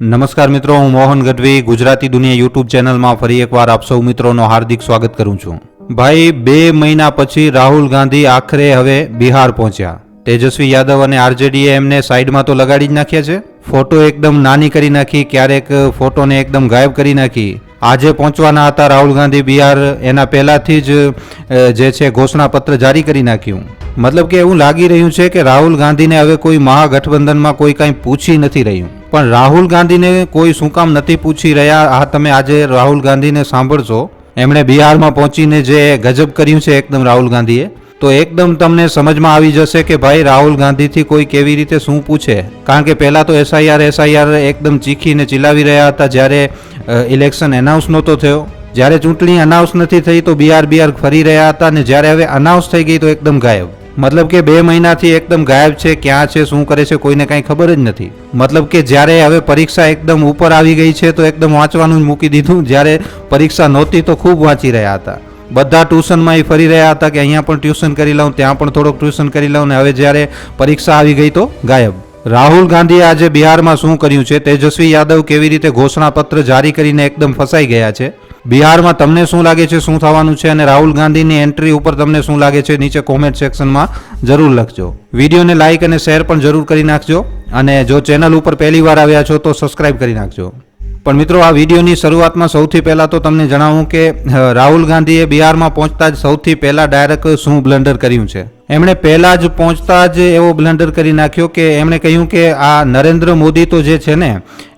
નમસ્કાર મિત્રો, હું મોહન ગઢવી, ગુજરાતી દુનિયા યુટ્યુબ ચેનલમાં ફરી એકવાર આપ સૌ મિત્રોનો હાર્દિક સ્વાગત કરું છું. ભાઈ, બે મહિના પછી રાહુલ ગાંધી આખરે હવે બિહાર પહોંચ્યા. તેજસ્વી યાદવ અને આરજેડીએ એમને સાઈડમાં તો લગાડી જ નાખ્યા છે. ફોટો એકદમ નાની કરી નાખી, ક્યારેક ફોટોને એકદમ ગાયબ કરી નાખી. આજે પહોંચવાના હતા રાહુલ ગાંધી બિહાર, એના પહેલાંથી જ જે છે ઘોષણાપત્ર જારી કરી નાખ્યું. મતલબ કે એવું લાગી રહ્યું છે કે રાહુલ ગાંધીને હવે કોઈ મહાગઠબંધનમાં કોઈ કાંઈ પૂછી નથી રહ્યું. પણ રાહુલ ગાંધીને કોઈ શું કામ નથી પૂછી રહ્યા. આ તમે આજે રાહુલ ગાંધીને સાંભળશો. એમણે બિહારમાં પહોંચીને જે ગજબ કર્યું છે એકદમ રાહુલ ગાંધીએ. તો એકદમ તમને સમજમાં આવી જશે કે ભાઈ રાહુલ ગાંધીથી કોઈ કેવી રીતે શું પૂછે. કારણ કે પહેલાં તો એસઆઈઆર એસઆઈઆર એકદમ ચીખીને ચિલાવી રહ્યા હતા જ્યારે ઇલેક્શન એનાઉન્સ નહોતો થયો. જ્યારે ચૂંટણી અનાઉન્સ નથી થઈ તો બિહાર બિહાર ફરી રહ્યા હતા અને જ્યારે હવે અનાઉન્સ થઈ ગઈ તો એકદમ ગાયબ. મતલબ કે બે મહિનાથી એકદમ ગાયબ છે, ક્યાં છે, શું કરે છે, કોઈને કાંઈ ખબર જ નથી. મતલબ કે જ્યારે હવે પરીક્ષા એકદમ ઉપર આવી ગઈ છે, તો એકદમ વાંચવાનું જ મૂકી દીધું. જ્યારે પરીક્ષા નહોતી, તો ખૂબ વાંચી રહ્યા હતા. બધા ટ્યુશનમાં એ ફરી રહ્યા હતા કે અહીંયા પણ ટ્યુશન કરી લઉં, ત્યાં પણ થોડોક ટ્યુશન કરી લઉં ને હવે જ્યારે પરીક્ષા આવી ગઈ તો ગાયબ. રાહુલ ગાંધીએ આજે બિહારમાં શું કર્યું છે? તેજસ્વી યાદવ કેવી રીતે ઘોષણાપત્ર જારી કરીને એકદમ ફસાઈ ગયા છે? બિહારમાં તમને શું લાગે છે? શું થવાનું છે? અને રાહુલ ગાંધીની એન્ટ્રી ઉપર તમને શું લાગે છે? નીચે કોમેન્ટ સેક્શનમાં જરૂર લખજો. વિડીયોને લાઇક અને શેર પણ જરૂર કરી નાખજો. અને જો ચેનલ ઉપર પહેલી વાર આવ્યા છો તો સબસ્ક્રાઇબ કરી નાખજો. પણ મિત્રો, આ વિડીયોની શરૂઆતમાં સૌથી પહેલાં તો તમને જણાવું કે રાહુલ ગાંધીએ બિહારમાં પહોંચતા જ સૌથી પહેલાં ડાયરેક્ટ શું બ્લન્ડર કર્યું છે? એમણે પહેલાં જ પહોંચતા જ એવો બ્લન્ડર કરી નાખ્યો કે એમણે કહ્યું કે આ નરેન્દ્ર મોદી તો જે છે ને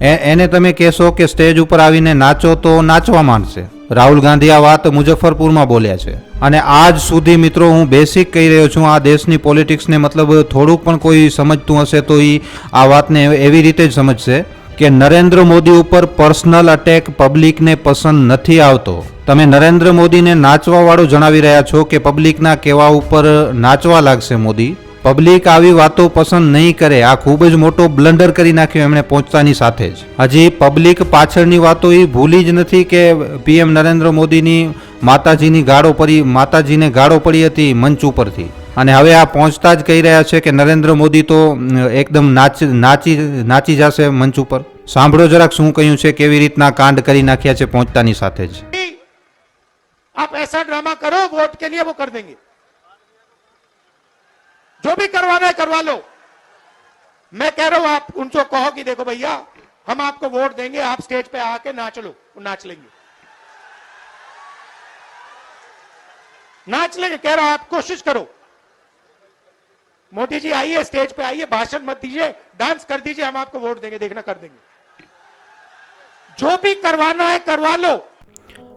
એને તમે કહેશો કે સ્ટેજ ઉપર આવીને નાચો તો નાચવા માંડશે. રાહુલ ગાંધી આ વાત મુઝફ્ફરપુરમાં બોલ્યા છે. અને આજ સુધી મિત્રો હું બેસિક કહી રહ્યો છું, આ દેશની પોલિટિક્સને મતલબ થોડુંક પણ કોઈ સમજતું હશે તો એ આ વાતને એવી રીતે જ સમજશે. કે નરેન્દ્ર મોદી ઉપર પર્સનલ અટેક પબ્લિકને પસંદ નથી આવતો. તમે નરેન્દ્ર મોદીને નાચવાવાળો જણાવી રહ્યા છો કે પબ્લિકના કહેવા ઉપર નાચવા લાગશે મોદી? પબ્લિક આવી વાતો પસંદ નહીં કરે. આ ખૂબ જ મોટો બ્લન્ડર કરી નાખ્યો એમણે પહોંચતાની સાથે જ. હજી પબ્લિક પાછળની વાતો એ ભૂલી જ નથી કે પીએમ નરેન્દ્ર મોદીની માતાજીની ગાળો પડી માતાજીને ગાળો પડી હતી મંચ ઉપરથી. અને હવે આ પહોંચતા જ કહી રહ્યા છે કે નરેન્દ્ર મોદી તો અમ, એકદમ નાચ નાચી નાચી જશે મંચ ઉપર સાંભળો જરાક શું કહ્યું છે કેવી રીતના કાંડ કરી નાખ્યા છે પહોંચતાની સાથે જ आप ऐसा ड्रामा करो वोट के लिए वो कर देंगे जो भी करवाना है करवा लो मैं कह रहा हूं आप उनको कहो कि देखो भैया हम आपको वोट देंगे आप स्टेज पे आके नाच लो वो नाच लेंगे नाच लेंगे कह रहा हूं आप कोशिश करो मोदी जी आइए स्टेज पे आइए भाषण मत दीजिए डांस कर दीजिए हम आपको वोट देंगे देखना कर देंगे जो भी करवाना है करवा लो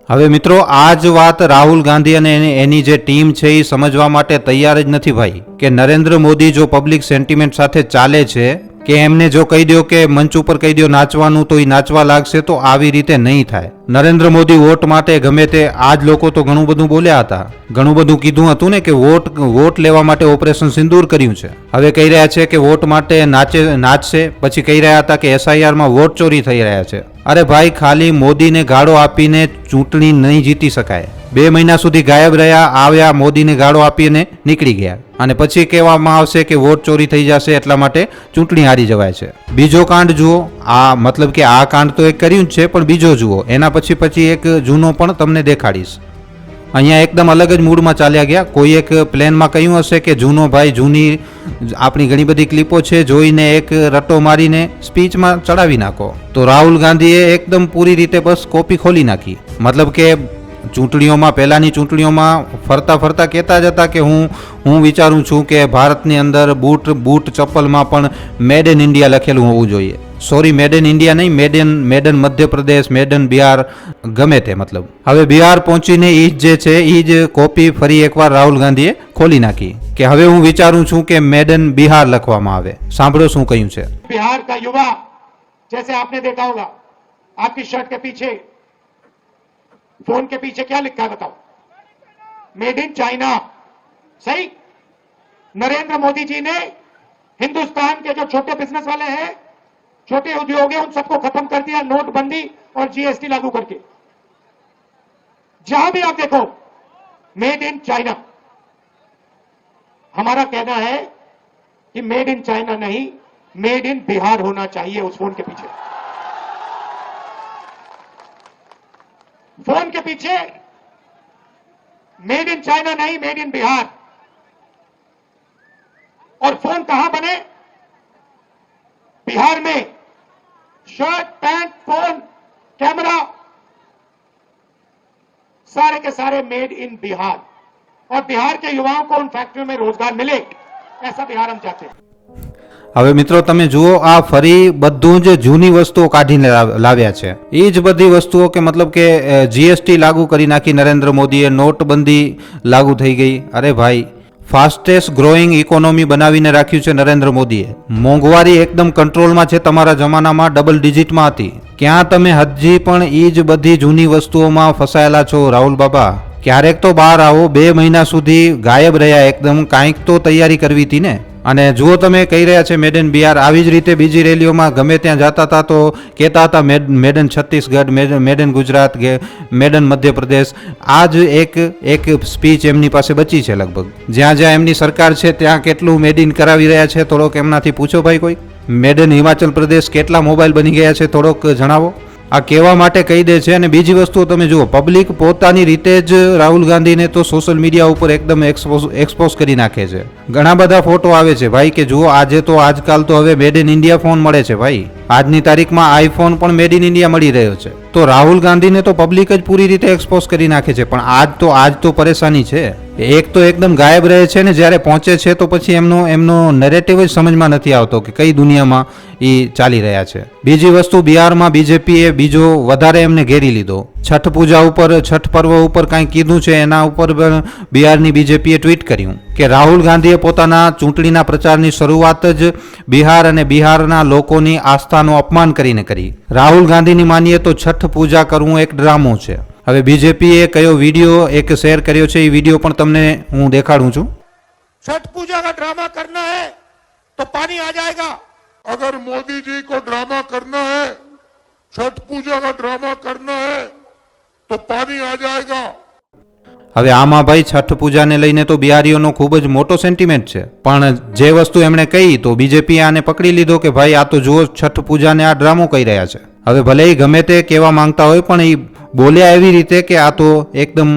હવે મિત્રો આ જ વાત રાહુલ ગાંધી અને એની- એની જે ટીમ છે એ સમજવા માટે તૈયાર જ નથી ભાઈ કે નરેન્દ્ર મોદી જો પબ્લિક સેન્ટિમેન્ટ સાથે ચાલે છે કે એમને જો કહી દો કે મંચ ઉપર કહી દો નાચવાનું તો એ નાચવા લાગશે, તો આવી રીતે નહીં થાય. નરેન્દ્ર મોદી વોટ માટે ગમે તે આ જ લોકો તો ઘણું બધું બોલ્યા હતા. ઘણું બધું કીધું હતું ને કે વોટ વોટ લેવા માટે ઓપરેશન સિંદૂર કર્યું છે. હવે કહી રહ્યા છે કે વોટ માટે નાચે, નાચશે, પછી કહી રહ્યા હતા કે એસઆઈઆરમાં વોટ ચોરી થઈ રહ્યા છે. અરે ભાઈ, ખાલી મોદીને ગાળો આપીને ચૂંટણી નહીં જીતી શકાય. બે મહિના સુધી ગાયબ રહ્યા, આવ્યા, મોદીને ગાળો આપીને નીકળી ગયા. અને પછી કહેવામાં આવશે કે વોટ ચોરી થઈ જશે એટલા માટે ચૂંટણી હારી જવાય છે. બીજો કાંડ જુઓ. આ મતલબ કે આ કાંડ તો એક કર્યું જ છે, પણ બીજો જુઓ. એના પછી પછી એક જૂનો પણ તમને દેખાડીશ. અહીંયા એકદમ અલગ જ મૂડમાં ચાલ્યા ગયા. કોઈ એક પ્લેનમાં કહ્યું હશે કે જૂનો ભાઈ જૂની આપણી ઘણી બધી ક્લિપો છે, જોઈને એક રટો મારીને સ્પીચમાં ચડાવી નાખો. તો રાહુલ ગાંધીએ એકદમ પૂરી રીતે બસ કોપી ખોલી નાખી. મતલબ કે ચૂંટણીઓમાં, પહેલાંની ચૂંટણીઓમાં ફરતા ફરતા કહેતા જ હતા કે હું હું વિચારું છું કે ભારતની અંદર બૂટ બૂટ ચપ્પલમાં પણ મેડ ઇન ઇન્ડિયા લખેલું હોવું જોઈએ. સોરી, મેડ ઇન ઇન્ડિયા નહીં, made in made in Madhya Pradesh, made in Bihar, ગમે તે મતલબ. હવે બિહાર પહોંચીને એ જ જે છે એ જ કોપી ફરી એકવાર રાહુલ ગાંધીએ ખોલી નાખી કે હવે હું વિચારું છું કે મેડ ઇન બિહાર લખવામાં આવે. સાંભળો શું કહ્યું છે. બિહાર કા યુવા, જૈસે આપને દેખા આપકી શર્ટ કે પીછે फ़ोन के पीछे क्या लिखा है बताओ? मेड इन चाइना सही? नरेंद्र मोदी जी ने हिंदुस्तान के जो छोटे बिज़नेस वाले हैं, छोटे उद्योग हैं, उन सबको खत्म कर दिया, नोटबंदी और जीएसटी लागू करके। जहाँ भी आप देखो मेड इन चाइना हमारा कहना है कि मेड इन चाइना नहीं मेड इन बिहार होना चाहिए उस फ़ोन के पीछे। फ़ोन के पीछे मेड इन चाइना नहीं मेड इन बिहार और फ़ोन कहाँ बने? बिहार में। शर्ट, पैंट, फ़ोन, कैमरा, सारे के सारे मेड इन बिहार और बिहार के युवाओं को उन फैक्ट्रियों में रोज़गार मिले, ऐसा बिहार हम चाहते हैं। હવે મિત્રો તમે જુઓ, આ ફરી બધું જ જૂની વસ્તુઓ કાઢીને લાવ્યા છે. એ જ બધી વસ્તુઓ કે મતલબ કે જીએસટી લાગુ કરી નાખી નરેન્દ્ર મોદીએ, નોટબંધી લાગુ થઈ ગઈ. અરે ભાઈ ફાસ્ટેસ્ટ ગ્રોઈંગ ઇકોનોમી બનાવીને રાખ્યું છે નરેન્દ્ર મોદીએ. મોંઘવારી એકદમ કંટ્રોલમાં છે તમારા જમાનામાં ડબલ ડિજિટમાં હતી. ક્યાં તમે હજી પણ એ જ બધી જૂની વસ્તુઓમાં ફસાયેલા છો, રાહુલ બાબા? ક્યારેક તો બહાર આવો, બે મહિના સુધી ગાયબ રહ્યા, એકદમ કાંઈક તો તૈયારી કરવી હતી ને? અને જુઓ તમે કહી રહ્યા છે, મેડન બિહાર. આવી જ રીતે બીજી રેલીઓમાં ગમે ત્યાં જતા હતા તો કહેતા હતા, મેડ મેડ છત્તીસગઢ, મેડ મેડ ગુજરાત કે મેડ મધ્યપ્રદેશ. આ જ એક એક સ્પીચ એમની પાસે બચી છે લગભગ. જ્યાં જ્યાં એમની સરકાર છે, ત્યાં કેટલું મેડ ઇન કરાવી રહ્યા છે, થોડોક એમનાથી પૂછો ભાઈ કોઈ. મેડન હિમાચલ પ્રદેશ કેટલા મોબાઈલ બની ગયા છે, થોડોક જણાવો. આ કહેવા માટે કહી દે છે અને બીજી વસ્તુ તમે જુઓ પબ્લિક પોતાની રીતે જ રાહુલ ગાંધીને તો સોશિયલ મીડિયા ઉપર એકદમ એક્સપોઝ કરી નાખે છે. ઘણા બધા ફોટો આવે છે, ભાઈ, કે જુઓ, આજે તો આજકાલ તો હવે મેડ ઇન ઇન્ડિયા ફોન મળે છે, ભાઈ. આજની તારીખમાં આઈફોન પણ મેડ ઇન ઇન્ડિયા મળી રહ્યો છે. તો રાહુલ ગાંધીને તો પબ્લિક જ પૂરી રીતે એક્સપોઝ કરી નાખે છે, પણ આજ તો આજ તો પરેશાની છે. એક તો એકદમ ગાયબ રહે છે ને જ્યારે પહોંચે છે તો પછી એમનો એમનો નેરેટિવ જ સમજમાં નથી આવતો કે કઈ દુનિયામાં એ ચાલી રહ્યા છે. બીજી વસ્તુ, બિહારમાં બીજેપીએ બીજો વધારે એમને ઘેરી લીધો. છઠ પૂજા ઉપર, છઠ પર્વ ઉપર કાંઈ કીધું છે એના ઉપર બિહારની બીજેપીએ ટ્વીટ કર્યું કે રાહુલ ગાંધીએ પોતાના ચૂંટણીના પ્રચારની શરૂઆત જ બિહાર અને બિહારના લોકોની આસ્થાનું અપમાન કરીને કરી. રાહુલ ગાંધીની માનીએ તો છઠ પૂજા કરવું એક ડ્રામો છે. હવે બીજેપીએ કયો વિડીયો એક શેર કર્યો છે એ વિડીયો પણ તમને હું દેખાડું છું छठ पूजा का ड्रामा करना है तो पानी आ जाएगा अगर मोदी जी को ड्रामा करना है छठ पूजा का ड्रामा करना है तो पानी आ जाएगा હવે આમાં ભાઈ છઠ પૂજાને લઈને તો બિહારીઓનો ખૂબ જ મોટો સેન્ટિમેન્ટ છે પણ જે વસ્તુ એમણે કહી તો બીજેપીએ આને પકડી લીધો કે ભાઈ આ તો જુઓ છઠ પૂજાને આ ડ્રામો કહી રહ્યા છે હવે ભલે એ ગમે તે કહેવા માંગતા હોય પણ એ બોલ્યા એવી રીતે કે આ તો એકદમ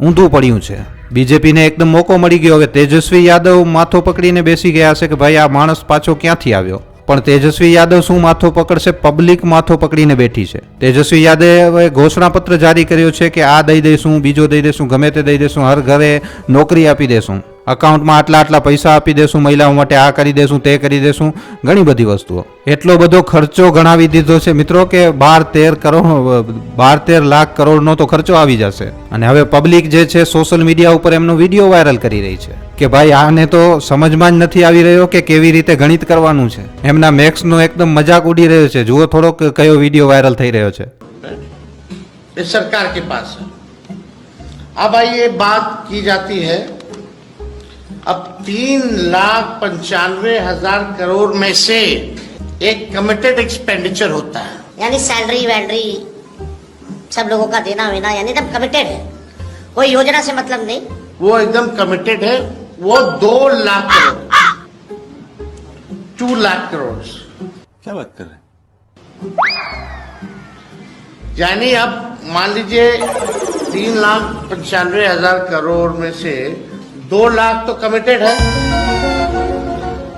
ઊંધું પડ્યું છે. બીજેપીને એકદમ મોકો મળી ગયો હવે તેજસ્વી યાદવ માથો પકડીને બેસી ગયા છે કે ભાઈ આ માણસ પાછો ક્યાંથી આવ્યો? પણ તેજસ્વી યાદવ શું માથો પકડશે? પબ્લિક માથો પકડીને બેઠી છે. તેજસ્વી યાદવે ઘોષણાપત્ર જારી કર્યો છે કે આ દઈ દઈશું, બીજો દઈ દઈશું, ગમે તે દઈ દઈશું, હર ઘરે નોકરી આપી દેશું અકાઉન્ટમાં આટલા આટલા પૈસા આપી દેશું મહિલાઓ માટે આ કરી દેશું તે કરી દેશું ઘણી બધી વસ્તુઓ એટલો બધો ખર્ચો ગણાવી દીધો છે મિત્રો કે બાર તેર કરોડ બાર તેર લાખ કરોડનો તો ખર્ચો આવી જશે અને હવે પબ્લિક જે છે સોશિયલ મીડિયા ઉપર એમનો વિડીયો વાયરલ કરી રહી છે કે ભાઈ આને તો સમજમાં જ નથી આવી રહ્યો કે કેવી રીતે ગણિત કરવાનું છે એમના મેક્સનો એકદમ મજાક ઉડી રહ્યો છે જુઓ થોડોક કયો વિડીયો વાયરલ થઈ રહ્યો છે इस सरकार के पास है अब आइए बात की जाती है अब तीन लाख पंचानवे हज़ार करोड़ में से एक कमिटेड एक्सपेंडिचर होता है। यानी सैलरी वैलरी सब लोगों का देना वेना यानी एकदम कमिटेड है। कोई योजना से मतलब नहीं। वो एकदम कमिटेड है। वो दो लाख करोड़। टू लाख करोड़। क्या बात कर रहे हैं? यानी अब मान लीजिए तीन लाख पंचानवे हज़ार करोड़ में से दो लाख तो कमिटेड है।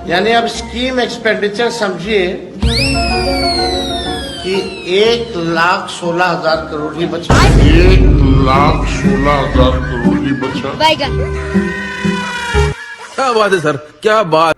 यानी अब स्कीम एक्सपेंडिचर समझिए कि एक लाख सोलह हज़ार करोड़ ही बचा। एक लाख सोलह हज़ार करोड़ ही बचा। क्या बात है सर? क्या बात?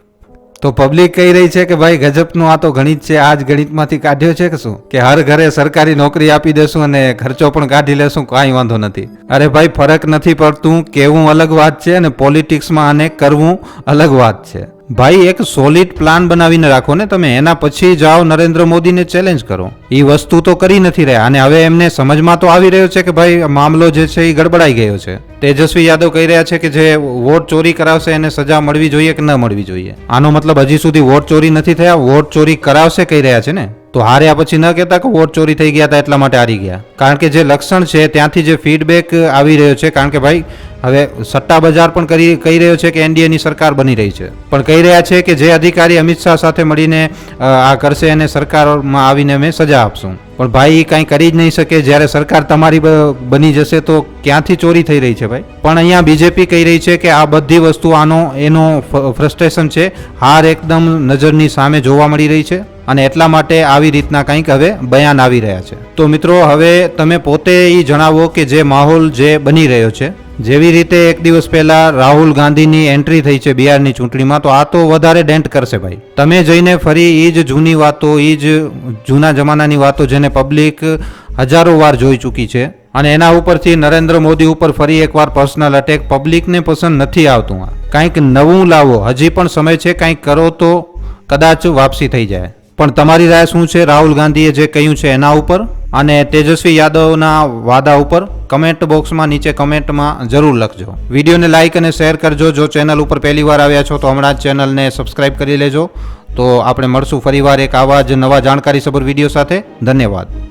તો પબ્લિક કહી રહી છે કે ભાઈ ગજબનું આ તો ગણિત છે, આ જ ગણિતમાંથી કાઢ્યો છે કે શું? કે હર ઘરે સરકારી નોકરી આપી દેશું અને ખર્ચો પણ કાઢી લેશું, કાંઈ વાંધો નથી. અરે ભાઈ, ફરક નથી પડતું, કેવું અલગ વાત છે અને પોલિટિક્સમાં આને કરવું અલગ વાત છે. ભાઈ, એક સોલિડ પ્લાન બનાવીને રાખો ને તમે. એના પછી જાઓ, નરેન્દ્ર મોદીને ચેલેન્જ કરો. એ વસ્તુ તો કરી નથી રહ્યા. અને હવે એમને સમજમાં તો આવી રહ્યો છે કે ભાઈ મામલો જે છે એ ગડબડાઈ ગયો છે. તેજસ્વી યાદવ કહી રહ્યા છે કે જે વોટ ચોરી કરાવશે, એને સજા મળવી જોઈએ કે ન મળવી જોઈએ. આનો મતલબ હજી સુધી વોટ ચોરી નથી થયા. વોટ ચોરી કરાવશે કહી રહ્યા છે ને? તો હાર્યા પછી ન કહેતા કે વોટ ચોરી થઈ ગયા હતા એટલા માટે હારી ગયા. કારણ કે જે લક્ષણ છે, ત્યાંથી જે ફીડબેક આવી રહ્યો છે, કારણ કે ભાઈ, હવે સટ્ટા બજાર પણ કરી, કહી રહ્યો છે કે એનડીએની સરકાર બની રહી છે. પણ કહી રહ્યા છે કે જે અધિકારી અમિત શાહ સાથે મળીને આ કરશે અને સરકારમાં આવીને અમે સજા આપશું. પણ ભાઈ, એ કાંઈ કરી જ નહીં શકે. જ્યારે સરકાર તમારી બની જશે તો ક્યાંથી ચોરી થઈ રહી છે ભાઈ? પણ અહીંયા બીજેપી કહી રહી છે કે આ બધી વસ્તુ આનો, એનો ફ્રસ્ટ્રેશન છે. હાર એકદમ નજરની સામે જોવા મળી રહી છે. અને એટલા માટે આવી રીતના કંઈક હવે બયાન આવી રહ્યા છે. તો મિત્રો, હવે તમે પોતે એ જણાવો કે જે માહોલ જે બની રહ્યો છે. જેવી રીતે એક દિવસ પહેલા રાહુલ ગાંધીની એન્ટ્રી થઈ છે બિહારની ચૂંટણીમાં, તો આ તો વધારે ડેન્ટ કરશે ભાઈ. તમે જઈને ફરી એ જ જૂની વાતો એ જ જૂના જમાનાની વાતો જેને પબ્લિક હજારો વાર જોઈ ચૂકી છે. અને એના ઉપરથી નરેન્દ્ર મોદી ઉપર ફરી એકવાર પર્સનલ અટેક પબ્લિકને પસંદ નથી આવતું કંઈક નવું લાવો. હજી પણ સમય છે, કંઈક કરો તો કદાચ વાપસી થઈ જાય. પણ તમારી રાય શું છે? રાહુલ ગાંધીએ જે કહ્યું છે એના ઉપર અને તેજસ્વી યાદવના વાદા ઉપર કમેન્ટ બોક્સમાં નીચે કમેન્ટમાં જરૂર લખજો. વિડીયોને લાઇક અને શેર કરજો. જો ચેનલ ઉપર પહેલી વાર આવ્યા છો તો હમણાં જ ચેનલને સબસ્ક્રાઇબ કરી લેજો. તો આપણે મળશું ફરીવાર એક આવા જ નવા જાણકારીસભર વીડિયો સાથે. ધન્યવાદ.